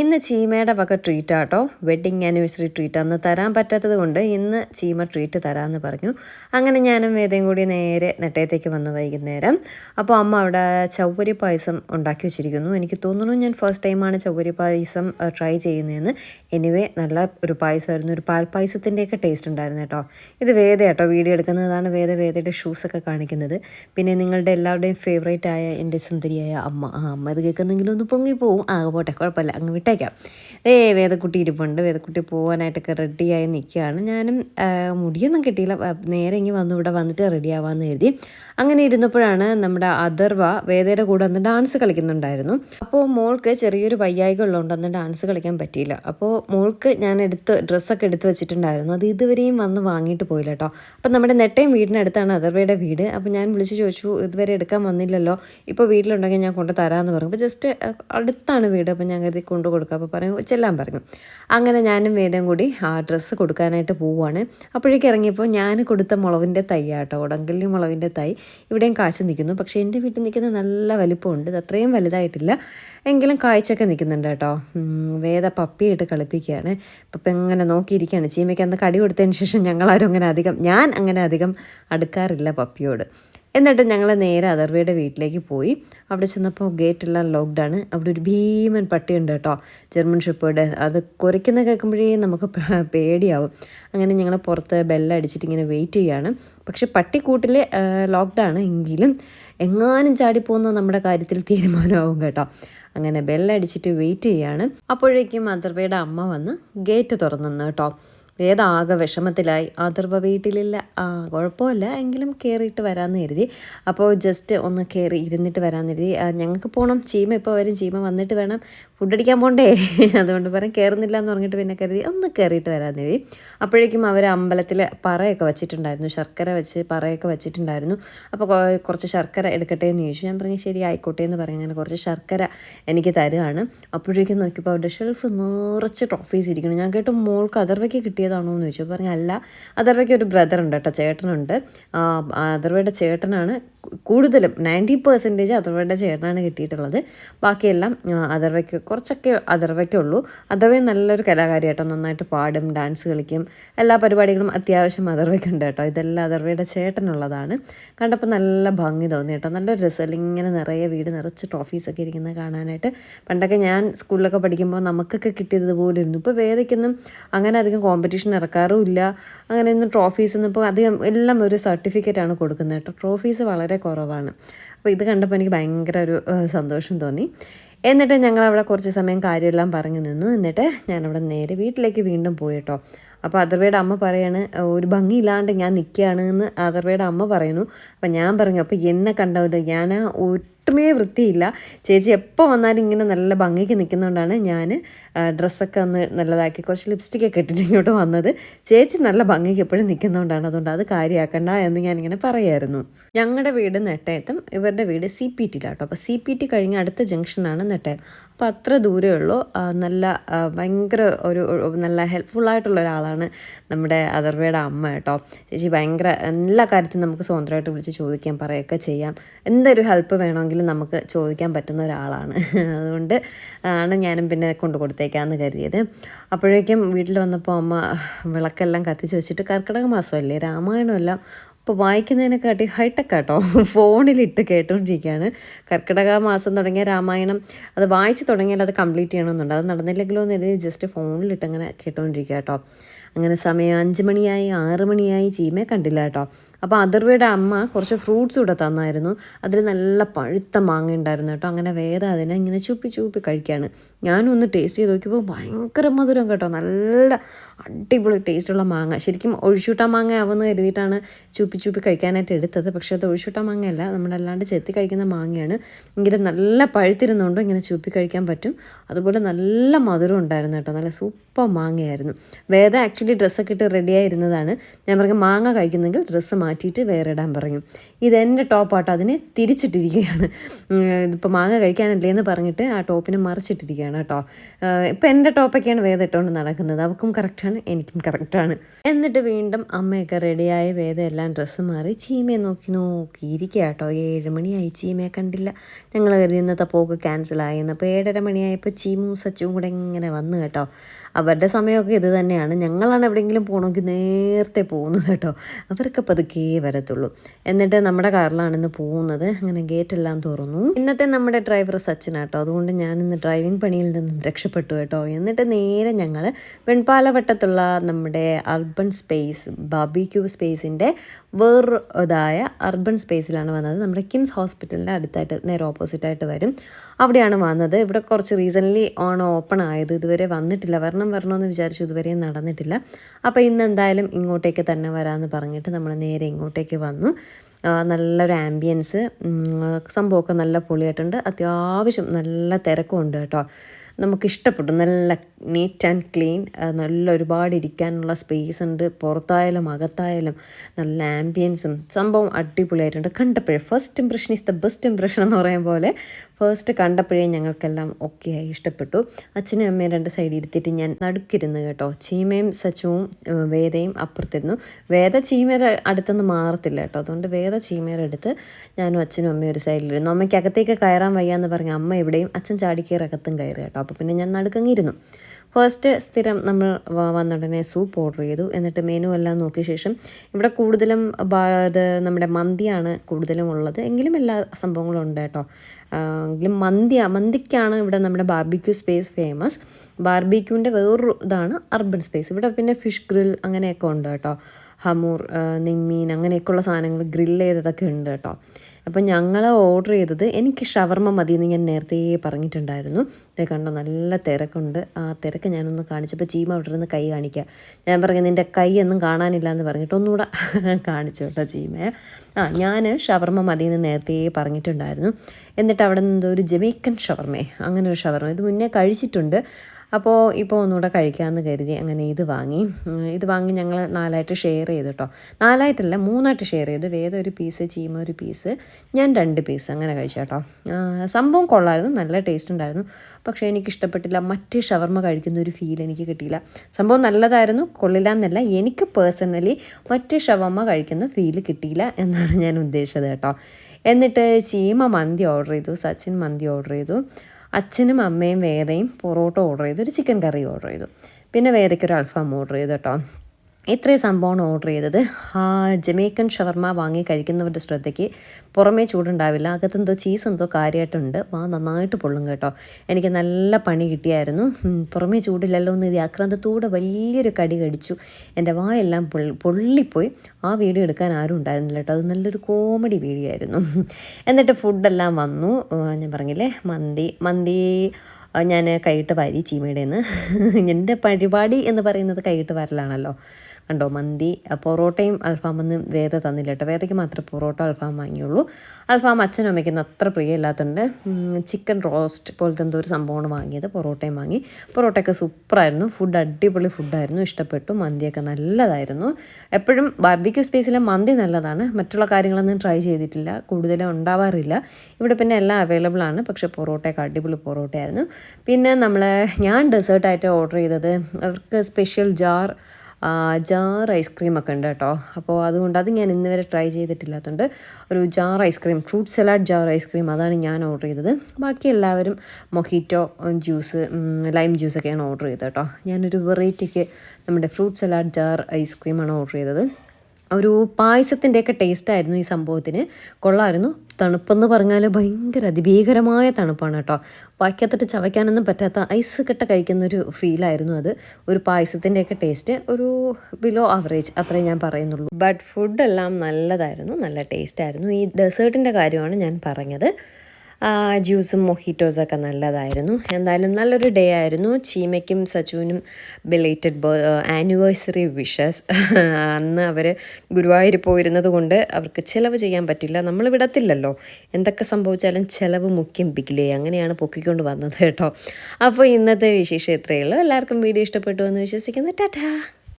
ഇന്ന് ചീമയുടെ വക ട്രീറ്റ് ആട്ടോ വെഡ്ഡിങ് ആനിവേഴ്സറി ട്രീറ്റ് അന്ന് തരാൻ പറ്റാത്തത് കൊണ്ട് ഇന്ന് ചീമ ട്രീറ്റ് തരാമെന്ന് പറഞ്ഞു. അങ്ങനെ ഞാനും വേദയും കൂടി നേരെ നെട്ടയത്തേക്ക് വന്ന് വൈകുന്നേരം. അപ്പോൾ അമ്മ അവിടെ ചൗവരി പായസം ഉണ്ടാക്കി വെച്ചിരിക്കുന്നു. എനിക്ക് തോന്നുന്നു ഞാൻ ഫസ്റ്റ് ടൈമാണ് ചൗവരി പായസം ട്രൈ ചെയ്യുന്നതെന്ന്. എനിവേ നല്ല ഒരു പായസമായിരുന്നു. ഒരു പാൽ പായസത്തിന്റെയൊക്കെ ടേസ്റ്റ് ഉണ്ടായിരുന്നു കേട്ടോ. ഇത് വേദ കേട്ടോ വീഡിയോ എടുക്കുന്നതാണ് വേദ വേദയുടെ ഷൂസൊക്കെ കാണിക്കുന്നത്. പിന്നെ നിങ്ങളുടെ എല്ലാവരുടെയും ഫേവറേറ്റ് ആയ എന്റെ സുന്ദരിയായ അമ്മ. ആ അമ്മ ഇത് കേൾക്കുന്നെങ്കിലും ഒന്ന് പൊങ്ങിപ്പോവും. ആ പോട്ടെ കുഴപ്പമില്ല. അങ്ങ് വിട്ടേക്കാം. ഏ വേദക്കുട്ടി ഇരിപ്പുണ്ട്. വേദക്കുട്ടി പോകാനായിട്ടൊക്കെ റെഡിയായി നിൽക്കുകയാണ് ഞാനും മുടിയൊന്നും കിട്ടിയില്ല. നേരെ ഇങ്ങനെ വന്നു. ഇവിടെ വന്നിട്ട് റെഡി ആവാമെന്ന് കരുതി. അങ്ങനെ ഇരുന്നപ്പോഴാണ് നമ്മുടെ അഥർവ വേദയുടെ കൂടെ ഒന്ന് ഡാൻസ് കളിക്കുന്നുണ്ടായിരുന്നു. അപ്പോൾ മോൾക്ക് ചെറിയൊരു വയ്യായിക ഉള്ളതുകൊണ്ട് അന്ന് ഡാൻസ് കളിക്കാൻ പറ്റിയില്ല. അപ്പോൾ മോൾക്ക് ഞാൻ എടുത്ത് ഡ്രസ്സൊക്കെ എടുത്ത് വെച്ചിട്ടുണ്ടായിരുന്നു. അത് ഇതുവരെയും വന്ന് വാങ്ങിയിട്ട് പോയില്ല കേട്ടോ. അപ്പം നമ്മുടെ നെട്ടയും വീടിനടുത്താണ് അഥർവയുടെ വീട്. അപ്പോൾ ഞാൻ വിളിച്ച് ചോദിച്ചു ഇതുവരെ എടുക്കാൻ വന്നില്ലല്ലോ? ഇപ്പോൾ വീട്ടിലുണ്ടെങ്കിൽ ഞാൻ കൊണ്ട് തരാമെന്ന് പറഞ്ഞു. അപ്പോൾ ജസ്റ്റ് അടുത്താണ് വീട്. അപ്പോൾ ഞാൻ കരുതി കൊണ്ടു കൊടുക്കുക അപ്പോൾ പറഞ്ഞു ചെല്ലാൻ പറഞ്ഞു. അങ്ങനെ ഞാനും വേദം കൂടി ആ ഡ്രസ്സ് കൊടുക്കാനായിട്ട് പോവുകയാണ് അപ്പോഴേക്ക് ഇറങ്ങിയപ്പോൾ ഞാൻ കൊടുത്ത മുളവിന്റെ തൈ ആട്ടോ ഉടങ്കല്ലി മുളവിന്റെ തൈ. ഇവിടെയും കാശ് നിൽക്കുന്നു. പക്ഷേ എന്റെ വീട്ടിൽ നിൽക്കുന്ന നല്ല വലിപ്പമുണ്ട്. ഇത് അത്രയും വലുതായിട്ടില്ല. എങ്കിലും കാഴ്ചയൊക്കെ നിൽക്കുന്നുണ്ട് കേട്ടോ. വേദ പപ്പിയിട്ട് കളിപ്പിക്കുകയാണ്. പപ്പ എങ്ങനെ നോക്കിയിരിക്കുകയാണ്. ചീമയ്ക്ക് അന്ന് കടി കൊടുത്തതിന് ശേഷം ഞങ്ങളാരും അങ്ങനെ അധികം ഞാൻ അങ്ങനെ അധികം അടുക്കാറില്ല പപ്പിയോട്. എന്നിട്ട് ഞങ്ങൾ നേരെ അതർവയുടെ വീട്ടിലേക്ക് പോയി. അവിടെ ചെന്നപ്പോൾ ഗേറ്റെല്ലാം ലോക്ക്ഡാണ് അവിടെ ഒരു ഭീമൻ പട്ടിയുണ്ട് കേട്ടോ. ജർമ്മൻ ഷെപ്പേർഡ് അത് കുരയ്ക്കുന്ന കേൾക്കുമ്പോഴേ നമുക്ക് പേടിയാവും. അങ്ങനെ ഞങ്ങൾ പുറത്ത് ബെല്ലടിച്ചിട്ട് ഇങ്ങനെ വെയിറ്റ് ചെയ്യാണ്. പക്ഷെ പട്ടിക്കൂട്ടിൽ ലോക്ക്ഡാണ് എങ്കിലും എങ്ങാനും ചാടിപ്പോകുന്ന നമ്മുടെ കാര്യത്തിൽ തീരുമാനമാവും കേട്ടോ. അങ്ങനെ ബെല്ലടിച്ചിട്ട് വെയിറ്റ് ചെയ്യാണ്. അപ്പോഴേക്കും അതർവയുടെ അമ്മ വന്ന് ഗേറ്റ് തുറന്നു കേട്ടോ. വേദ വിഷമത്തിലായി. അതിർവ വീട്ടിലില്ല. ആ കുഴപ്പമില്ല. എങ്കിലും കയറിയിട്ട് വരാമെന്ന് കരുതി. അപ്പോൾ ജസ്റ്റ് ഒന്ന് കയറി ഇരുന്നിട്ട് വരാമെന്ന് കരുതി. ഞങ്ങൾക്ക് പോകണം ചീമ ഇപ്പോൾ വരും. ചീമ വന്നിട്ട് വേണം ഫുഡ് അടിക്കാൻ പോണ്ടേ? അതുകൊണ്ട് പറയും കയറുന്നില്ല എന്ന് പറഞ്ഞിട്ട് പിന്നെ കരുതി ഒന്ന് കയറിയിട്ട് വരാമെന്ന് കരുതി. അപ്പോഴേക്കും അവർ അമ്പലത്തിൽ പറയൊക്കെ വെച്ചിട്ടുണ്ടായിരുന്നു. ശർക്കര വെച്ച് പറയൊക്കെ വെച്ചിട്ടുണ്ടായിരുന്നു. അപ്പോൾ കുറച്ച് ശർക്കര എടുക്കട്ടെ എന്ന് ചോദിച്ചു. ഞാൻ പറഞ്ഞു ശരി ആയിക്കോട്ടെ എന്ന് പറഞ്ഞു അങ്ങനെ കുറച്ച് ശർക്കര എനിക്ക് തരുകയാണ് അപ്പോഴേക്കും നോക്കിയപ്പോൾ അവരുടെ ഷെൽഫ് നിറച്ച് ട്രോഫീസ് ഇരിക്കണം ഞാൻ കേട്ടു മോൾക്ക് അതർവയ്ക്ക് കിട്ടിയതാണോ എന്ന് ചോദിച്ചു. പറഞ്ഞു അല്ല അതർവയ്ക്ക് ഒരു ബ്രദർ ഉണ്ട് കേട്ടോ ചേട്ടനുണ്ട്. അതർവയുടെ ചേട്ടനാണ് കൂടുതലും നയന്റി പെർസെന്റേജ് അതർവയുടെ ചേട്ടനാണ് കിട്ടിയിട്ടുള്ളത്. ബാക്കിയെല്ലാം അതർവയ്ക്ക് കുറച്ചൊക്കെ അതർവയ്ക്കേ ഉള്ളൂ. അതർവ നല്ലൊരു കലാകാരി കേട്ടോ നന്നായിട്ട് പാടും ഡാൻസ് കളിക്കും. എല്ലാ പരിപാടികളും അത്യാവശ്യം അതർവയ്ക്കുണ്ട് കേട്ടോ. ഇതെല്ലാം അതർവയുടെ ചേട്ടനുള്ളതാണ്. കണ്ടപ്പോൾ നല്ല ഭംഗി തോന്നി കേട്ടോ. നല്ല രസമല്ല? ഇങ്ങനെ നിറയെ വീട് നിറച്ച് ട്രോഫീസൊക്കെ ഇരിക്കുന്നത് കാണാനായിട്ട്. പണ്ടൊക്കെ ഞാൻ സ്കൂളിലൊക്കെ പഠിക്കുമ്പോൾ നമുക്കൊക്കെ കിട്ടിയത് പോലെ ഇരുന്നു. ഇപ്പോൾ വേദയ്ക്കൊന്നും അങ്ങനെ അധികം കോമ്പറ്റീഷൻ ഇറക്കാറുമില്ല അങ്ങനെയൊന്നും ട്രോഫീസ് ഒന്നും ഇപ്പോൾ അധികം എല്ലാം ഒരു സർട്ടിഫിക്കറ്റാണ് കൊടുക്കുന്നത് കേട്ടോ. ട്രോഫീസ് വളരെ കുറവാണ്. അപ്പോൾ ഇത് കണ്ടപ്പോൾ എനിക്ക് ഭയങ്കര ഒരു സന്തോഷം തോന്നി. എന്നിട്ട് ഞങ്ങൾ അവിടെ കുറച്ച് സമയം കാര്യമെല്ലാം പറഞ്ഞു നിന്നു. എന്നിട്ട് ഞാനവിടെ നേരെ വീട്ടിലേക്ക് വീണ്ടും പോയി കേട്ടോ അപ്പോൾ അതർവയുടെ അമ്മ പറയാണ് "ഏഹ്, ഒരു ഭംഗിയില്ലാണ്ട് ഞാൻ നിൽക്കുകയാണ് എന്ന് അതർവയുടെ അമ്മ പറയുന്നു. അപ്പം ഞാൻ പറഞ്ഞു അപ്പോൾ എന്നെ കണ്ടവരുടെ ഞാൻ ഒട്ടുമേ വൃത്തിയില്ല. ചേച്ചി എപ്പോൾ വന്നാലും ഇങ്ങനെ നല്ല ഭംഗിക്ക് നിൽക്കുന്നതുകൊണ്ടാണ് ഞാൻ ഡ്രസ്സൊക്കെ ഒന്ന് നല്ലതാക്കി കുറച്ച് ലിപ്സ്റ്റിക്കൊക്കെ ഇട്ടിട്ട് ഇങ്ങോട്ട് വന്നത്. ചേച്ചി നല്ല ഭംഗിക്ക് എപ്പോഴും നിൽക്കുന്നതുകൊണ്ടാണ് അതുകൊണ്ട് അത് കാര്യമാക്കണ്ട എന്ന് ഞാനിങ്ങനെ പറയായിരുന്നു. ഞങ്ങളുടെ വീട് നെട്ടയത്തും ഇവരുടെ വീട് സി പി ടിയിലാട്ടോ അപ്പോൾ സി പി ടി കഴിഞ്ഞ അടുത്ത ജംഗ്ഷനാണ് നെട്ടയം. അപ്പോൾ അത്ര ദൂരമേ ഉള്ളൂ. നല്ല ഭയങ്കര ഒരു നല്ല ഹെൽപ്ഫുള്ളായിട്ടുള്ള ഒരാളാണ് നമ്മുടെ അതർവയുടെ അമ്മ കേട്ടോ. ചേച്ചി ഭയങ്കര എല്ലാ കാര്യത്തിനും നമുക്ക് സ്വന്തമായിട്ട് വിളിച്ച് ചോദിക്കാൻ പറയുകയൊക്കെ ചെയ്യാം. എന്തൊരു ഹെൽപ്പ് വേണമെങ്കിലും നമുക്ക് ചോദിക്കാൻ പറ്റുന്ന ഒരാളാണ്. അതുകൊണ്ട് ആണ് ഞാനും പിന്നെ കൊണ്ടു കൊടുത്തേക്കാന്ന് കരുതിയത്. അപ്പോഴേക്കും വീട്ടിൽ വന്നപ്പോൾ അമ്മ വിളക്കെല്ലാം കത്തിച്ച് വെച്ചിട്ട് കർക്കിടക മാസമല്ലേ രാമായണമെല്ലാം ഇപ്പോൾ വായിക്കുന്നതിനെക്കാട്ടി ഹൈടെക് ആട്ടോ. ഫോണിലിട്ട് കേട്ടുകൊണ്ടിരിക്കുകയാണ് കർക്കിടക മാസം തുടങ്ങിയ രാമായണം അത് വായിച്ച് തുടങ്ങിയാൽ അത് കംപ്ലീറ്റ് ചെയ്യണമെന്നുണ്ട്. അത് നടന്നില്ലെങ്കിലോ എന്ന് ജസ്റ്റ് ഫോണിലിട്ട് അങ്ങനെ കേട്ടുകൊണ്ടിരിക്കുക കേട്ടോ അങ്ങനെ സമയം അഞ്ച് മണിയായി ആറ് മണിയായി ചീമയെ കണ്ടില്ല കേട്ടോ. അപ്പോൾ അതർവയുടെ അമ്മ കുറച്ച് ഫ്രൂട്ട്സ് കൂടെ തന്നായിരുന്നു. അതിൽ നല്ല പഴുത്ത മാങ്ങ ഉണ്ടായിരുന്നു കേട്ടോ. അങ്ങനെ വേദ അതിനെ ഇങ്ങനെ ചൂപ്പി ചൂപ്പി കഴിക്കുകയാണ് ഞാനും ഒന്ന് ടേസ്റ്റ് ചെയ്ത് നോക്കിയപ്പോൾ ഭയങ്കര മധുരം കേട്ടോ. നല്ല അടിപൊളി ടേസ്റ്റുള്ള മാങ്ങ. ശരിക്കും ഒഴിച്ചൂട്ട മാങ്ങ ആവുമെന്ന് കരുതിയിട്ടാണ് ചൂപ്പി ചൂപ്പി കഴിക്കാനായിട്ട് എടുത്തത്. പക്ഷേ അത് ഒഴിച്ചൂട്ട മാങ്ങയല്ല. നമ്മളല്ലാണ്ട് ചെത്തി കഴിക്കുന്ന മാങ്ങയാണ്. ഇങ്ങനെ നല്ല പഴുത്തിരുന്നുകൊണ്ട് ഇങ്ങനെ ചൂപ്പി കഴിക്കാൻ പറ്റും. അതുപോലെ നല്ല മധുരം ഉണ്ടായിരുന്നു കേട്ടോ. നല്ല സൂപ്പർ മാങ്ങയായിരുന്നു. വേദ ആക്ച്വലി ആക്ച്വലി ഡ്രസ്സൊക്കെ ഇട്ട് റെഡിയായിരുന്നതാണ്. ഞാൻ പറഞ്ഞു മാങ്ങ കഴിക്കുന്നെങ്കിൽ ഡ്രസ്സ് മാറ്റിയിട്ട് വേറെ ഇടാൻ പറഞ്ഞു ഇതെന്റെ ടോപ്പാട്ടോ അതിനെ തിരിച്ചിട്ടിരിക്കുകയാണ്. ഇപ്പോൾ മാങ്ങ കഴിക്കാനല്ലേ എന്ന് പറഞ്ഞിട്ട് ആ ടോപ്പിനെ മറിച്ചിട്ടിരിക്കുകയാണ് കേട്ടോ. ഇപ്പം എന്റെ ടോപ്പൊക്കെയാണ് വേദ ഇട്ടുകൊണ്ട് നടക്കുന്നത്. അവൾക്കും കറക്റ്റാണ് എനിക്കും കറക്റ്റാണ്. എന്നിട്ട് വീണ്ടും അമ്മയൊക്കെ റെഡിയായ വേദ എല്ലാം ഡ്രസ്സ് മാറി ചീമയെ നോക്കി നോക്കിയിരിക്കുക കേട്ടോ. ഏഴ് മണിയായി ചീമയെ കണ്ടില്ല. ഞങ്ങൾ കരുതി ഇന്നത്തെ പോക്ക് ക്യാൻസലായി. അപ്പോൾ ഏഴര മണിയായപ്പോൾ ചീമും സച്ചും കൂടെ ഇങ്ങനെ വന്നു കേട്ടോ. അവരുടെ സമയമൊക്കെ ഇത് തന്നെയാണ്. ഞങ്ങളാണ് എവിടെയെങ്കിലും പോകണമെങ്കിൽ നേരത്തെ പോകുന്നത് കേട്ടോ. അവർക്ക് പതുക്കേ വരത്തുള്ളൂ. എന്നിട്ട് നമ്മുടെ കാറിലാണ് ഇന്ന് പോകുന്നത്. അങ്ങനെ ഗേറ്റ് എല്ലാം തുറന്നു. ഇന്നത്തെ നമ്മുടെ ഡ്രൈവർ സച്ചിൻ സച്ചിനാട്ടോ അതുകൊണ്ട് ഞാൻ ഇന്ന് ഡ്രൈവിംഗ് പണിയിൽ നിന്നും രക്ഷപ്പെട്ടു കേട്ടോ. എന്നിട്ട് നേരെ ഞങ്ങൾ വെൺപാലവട്ടത്തുള്ള നമ്മുടെ അർബൻ സ്പേസ് ബാബിക്യൂ സ്പേസിന്റെ വേറൊരു ഇതായ അർബൻ സ്പേസിലാണ് വന്നത്. നമ്മുടെ കിംസ് ഹോസ്പിറ്റലിന്റെ അടുത്തായിട്ട് നേരെ ഓപ്പോസിറ്റായിട്ട് വരും. അവിടെയാണ് വന്നത്. ഇവിടെ കുറച്ച് റീസന്റ്ലി ഓൺ ഓപ്പൺ ആയത്. ഇതുവരെ വന്നിട്ടില്ല. വരണം വരണമെന്ന് വിചാരിച്ചു ഇതുവരെയും നടന്നിട്ടില്ല. അപ്പോൾ ഇന്ന് എന്തായാലും ഇങ്ങോട്ടേക്ക് തന്നെ വരാമെന്ന് പറഞ്ഞിട്ട് നമ്മൾ നേരെ ഇങ്ങോട്ടേക്ക് വന്നു. നല്ലൊരു ആംബിയൻസ് സംഭവമൊക്കെ നല്ല പൊളിയായിട്ടുണ്ട്. അത്യാവശ്യം നല്ല തിരക്കുമുണ്ട് കേട്ടോ. നമുക്ക് ഇഷ്ടപ്പെട്ടു. നല്ല നീറ്റ് ആൻഡ് ക്ലീൻ നല്ല ഒരുപാട് ഇരിക്കാനുള്ള സ്പേസ് ഉണ്ട്. പുറത്തായാലും അകത്തായാലും നല്ല ആംബിയൻസും സംഭവം അടിപൊളിയായിട്ടുണ്ട്. കണ്ടപ്പോഴേ first impression is the best impression എന്ന് പറയും പോലെ ഫസ്റ്റ് കണ്ടപ്പോഴേ ഞങ്ങൾക്കെല്ലാം ഓക്കെ ആയി ഇഷ്ടപ്പെട്ടു. അച്ഛനും അമ്മയും രണ്ട് സൈഡിൽ ഇരുത്തിയിട്ട് ഞാൻ നടുക്കിരുന്നു കേട്ടോ. ചീമയും സച്ചുവും വേദയും അപ്പുറത്തിരുന്നു. വേദ ചീമയുടെ അടുത്തൊന്നും മാറത്തില്ല കേട്ടോ. അതുകൊണ്ട് വേദ ചീമയുടെ അടുത്ത് ഞാനും അച്ഛനും അമ്മയും ഒരു സൈഡിലിരുന്നു അമ്മയ്ക്ക് അകത്തേക്ക് കയറാൻ വയ്യാന്ന് പറഞ്ഞ അമ്മ എവിടെയും അച്ഛൻ ചാടിക്കേറകത്തും കയറി കേട്ടോ. അപ്പോൾ പിന്നെ ഞാൻ നടുക്കങ്ങിരുന്നു ഫസ്റ്റ് സ്ഥിരം നമ്മൾ വന്ന ഉടനെ സൂപ്പ് ഓർഡർ ചെയ്തു. എന്നിട്ട് മെനു എല്ലാം നോക്കിയ ശേഷം ഇവിടെ കൂടുതലും ഇത് നമ്മുടെ മന്തിയാണ് കൂടുതലും ഉള്ളത്. എങ്കിലും എല്ലാ സംഭവങ്ങളും ഉണ്ട് കേട്ടോ. എങ്കിലും മന്തി മന്തിക്കാണ് ഇവിടെ നമ്മുടെ ബാർബിക്യൂ സ്പേസ് ഫേമസ് ബാർബിക്യൂവിന്റെ വേറൊരു ഇതാണ് അർബൻ സ്പേസ് ഇവിടെ പിന്നെ ഫിഷ് ഗ്രിൽ അങ്ങനെയൊക്കെ ഉണ്ട് കേട്ടോ. ഹമൂർ നിമ്മീൻ അങ്ങനെയൊക്കെയുള്ള സാധനങ്ങൾ ഗ്രില്ല് ചെയ്തതൊക്കെ ഉണ്ട് കേട്ടോ. അപ്പം ഞങ്ങൾ ഓർഡർ ചെയ്തത് എനിക്ക് ഷവർമ മതി എന്ന് ഞാൻ നേരത്തെ പറഞ്ഞിട്ടുണ്ടായിരുന്നു. ഇതേ കണ്ടോ നല്ല തിരക്കുണ്ട്. ആ തിരക്ക് ഞാനൊന്ന് കാണിച്ചപ്പോൾ ചീമ അവിടെ നിന്ന് കൈ കാണിക്കുക ഞാൻ പറഞ്ഞു നിന്റെ കൈ ഒന്നും കാണാനില്ല എന്ന് പറഞ്ഞിട്ട് ഒന്നുകൂടെ കാണിച്ചു കേട്ടോ ചീമയെ. ആ ഞാൻ ഷവർമ മതി എന്ന് നേരത്തെ പറഞ്ഞിട്ടുണ്ടായിരുന്നു. എന്നിട്ട് അവിടെ നിന്ന് ഒരു ജമൈക്കൻ ഷവർമ്മേ അങ്ങനെ ഒരു ഷവർമ. ഇത് മുന്നേ കഴിച്ചിട്ടുണ്ട്. അപ്പോൾ ഇപ്പോൾ ഒന്നുകൂടെ കഴിക്കാമെന്ന് കരുതി അങ്ങനെ ഇത് വാങ്ങി. ഇത് വാങ്ങി ഞങ്ങൾ നാലായിട്ട് ഷെയർ ചെയ്തു കേട്ടോ നാലായിട്ടല്ല മൂന്നായിട്ട് ഷെയർ ചെയ്തു. വേദ ഒരു പീസ് ചീമ ഒരു പീസ് ഞാൻ രണ്ട് പീസ് അങ്ങനെ കഴിച്ചു കേട്ടോ സംഭവം കൊള്ളായിരുന്നു. നല്ല ടേസ്റ്റ് ഉണ്ടായിരുന്നു. പക്ഷേ എനിക്ക് ഇഷ്ടപ്പെട്ടില്ല മറ്റ് ഷവർമ്മ കഴിക്കുന്ന ഒരു ഫീൽ എനിക്ക് കിട്ടിയില്ല. സംഭവം നല്ലതായിരുന്നു. കൊള്ളില്ല എന്നല്ല. എനിക്ക് പേഴ്സണലി മറ്റ് ഷവർമ്മ കഴിക്കുന്ന ഫീൽ കിട്ടിയില്ല എന്നാണ് ഞാൻ ഉദ്ദേശിച്ചത് കേട്ടോ. എന്നിട്ട് ചീമ മന്തി ഓർഡർ ചെയ്തു. സച്ചിൻ മന്തി ഓർഡർ ചെയ്തു. അച്ഛനും അമ്മയും വേറെയും പൊറോട്ട ഓർഡർ ചെയ്തു ഒരു ചിക്കൻ കറി ഓർഡർ ചെയ്തു. പിന്നെ വേറെക്കൊരു അൽഫാം ഓർഡർ ചെയ്തു കേട്ടോ. ഇത്രയും സംഭവമാണ് ഓർഡർ ചെയ്തത്. ആ ജമേക്കൻ ഷവർമ വാങ്ങി കഴിക്കുന്നവരുടെ ശ്രദ്ധയ്ക്ക് പുറമേ ചൂടുണ്ടാവില്ല. അകത്തെന്തോ ചീസ് എന്തോ കാര്യമായിട്ടുണ്ട്. വാ നന്നായിട്ട് പൊള്ളും കേട്ടോ. എനിക്ക് നല്ല പണി കിട്ടിയായിരുന്നു. പുറമേ ചൂടില്ലല്ലോ എന്ന് ഇത് ആക്രാന്തത്തോടെ വലിയൊരു കടി കടിച്ചു. എന്റെ വായെല്ലാം പൊള്ളിപ്പോയി. ആ വീഡിയോ എടുക്കാൻ ആരും ഉണ്ടായിരുന്നില്ല കേട്ടോ. അത് നല്ലൊരു കോമഡി വീഡിയോ ആയിരുന്നു. എന്നിട്ട് ഫുഡെല്ലാം വന്നു. ഞാൻ പറഞ്ഞില്ലേ മന്തി മന്തി ഞാൻ കൈയിട്ട് വാരി ചീമയുടെ നിന്ന് എന്റെ പരിപാടി എന്ന് പറയുന്നത് കൈയിട്ട് വരലാണല്ലോ. കണ്ടോ മന്തി പൊറോട്ടയും അൽഫാമൊന്നും വേദ തന്നില്ല കേട്ടോ. വേദയ്ക്ക് മാത്രമേ പൊറോട്ട അൽഫാം വാങ്ങിയുള്ളൂ. അൽഫാം അച്ഛനും അമ്മയ്ക്കൊന്നും അത്ര പ്രിയമില്ലാത്തതുകൊണ്ട് ചിക്കൻ റോസ്റ്റ് പോലത്തെ എന്തോ ഒരു സംഭവമാണ് വാങ്ങിയത്. പൊറോട്ടയും വാങ്ങി. പൊറോട്ടയൊക്കെ സൂപ്പറായിരുന്നു. ഫുഡ് അടിപൊളി ഫുഡായിരുന്നു. ഇഷ്ടപ്പെട്ടു. മന്തിയൊക്കെ നല്ലതായിരുന്നു. എപ്പോഴും ബാർബിക്യൂ സ്പേസിലെ മന്തി നല്ലതാണ്. മറ്റുള്ള കാര്യങ്ങളൊന്നും ട്രൈ ചെയ്തിട്ടില്ല. കൂടുതലും ഉണ്ടാവാറില്ല. ഇവിടെ പിന്നെ എല്ലാം അവൈലബിൾ ആണ്. പക്ഷേ പൊറോട്ടയൊക്കെ അടിപൊളി പൊറോട്ടയായിരുന്നു. പിന്നെ നമ്മൾ ഞാൻ ഡെസേർട്ടായിട്ട് ഓർഡർ ചെയ്തത് അവർക്ക് സ്പെഷ്യൽ ജാർ ജാർ ഐസ്ക്രീം ഒക്കെ ഉണ്ട് കേട്ടോ. അപ്പോൾ അതുകൊണ്ട് അത് ഞാൻ ഇന്ന് വരെ ട്രൈ ചെയ്തിട്ടില്ലാത്തതുകൊണ്ട് ഒരു jar ice cream fruit salad jar ice cream അതാണ് ഞാൻ ഓർഡർ ചെയ്തത്. ബാക്കി എല്ലാവരും മൊഹീറ്റോ ജ്യൂസ് ലൈം ജ്യൂസൊക്കെയാണ് ഓർഡർ ചെയ്തത് കേട്ടോ. ഞാനൊരു വെറൈറ്റിക്ക് നമ്മുടെ ഫ്രൂട്ട് സലാഡ് ജാർ ഐസ്ക്രീമാണ് ഓർഡർ ചെയ്തത്. ഒരു പായസത്തിന്റെയൊക്കെ ടേസ്റ്റായിരുന്നു ഈ സംഭവത്തിന്. കൊള്ളായിരുന്നു. തണുപ്പെന്ന് പറഞ്ഞാൽ ഭയങ്കര അതിഭീകരമായ തണുപ്പാണ് കേട്ടോ. വായിക്കത്തിട്ട് ചവയ്ക്കാനൊന്നും പറ്റാത്ത ഐസ് കെട്ട കഴിക്കുന്നൊരു ഫീലായിരുന്നു അത്. ഒരു പായസത്തിന്റെയൊക്കെ ടേസ്റ്റ് ഒരു ബിലോ ആവറേജ് അത്രേ ഞാൻ പറയുന്നുള്ളൂ. ബട്ട് ഫുഡെല്ലാം നല്ലതായിരുന്നു. നല്ല ടേസ്റ്റായിരുന്നു. ഈ ഡെസേർട്ടിന്റെ കാര്യമാണ് ഞാൻ പറഞ്ഞത്. ജ്യൂസും മൊഹിറ്റോസൊക്കെ നല്ലതായിരുന്നു. എന്തായാലും നല്ലൊരു ഡേ ആയിരുന്നു. ചീമയ്ക്കും സച്ചുവിനും ബിലേറ്റഡ് ആനിവേഴ്സറി വിഷസ് അന്ന് അവർ ഗുരുവായൂർ പോയിരുന്നത് കൊണ്ട് അവർക്ക് ചിലവ് ചെയ്യാൻ പറ്റില്ല. നമ്മൾ വിടത്തില്ലല്ലോ. എന്തൊക്കെ സംഭവിച്ചാലും ചിലവ് മുഖ്യം ബിഗിലേ അങ്ങനെയാണ് പൊക്കിക്കൊണ്ട് വന്നത് കേട്ടോ. അപ്പോൾ ഇന്നത്തെ വിശേഷം ഇത്രയേ ഉള്ളൂ. എല്ലാവർക്കും വീഡിയോ ഇഷ്ടപ്പെട്ടു എന്ന് വിശ്വസിക്കുന്നു. ടാറ്റാ!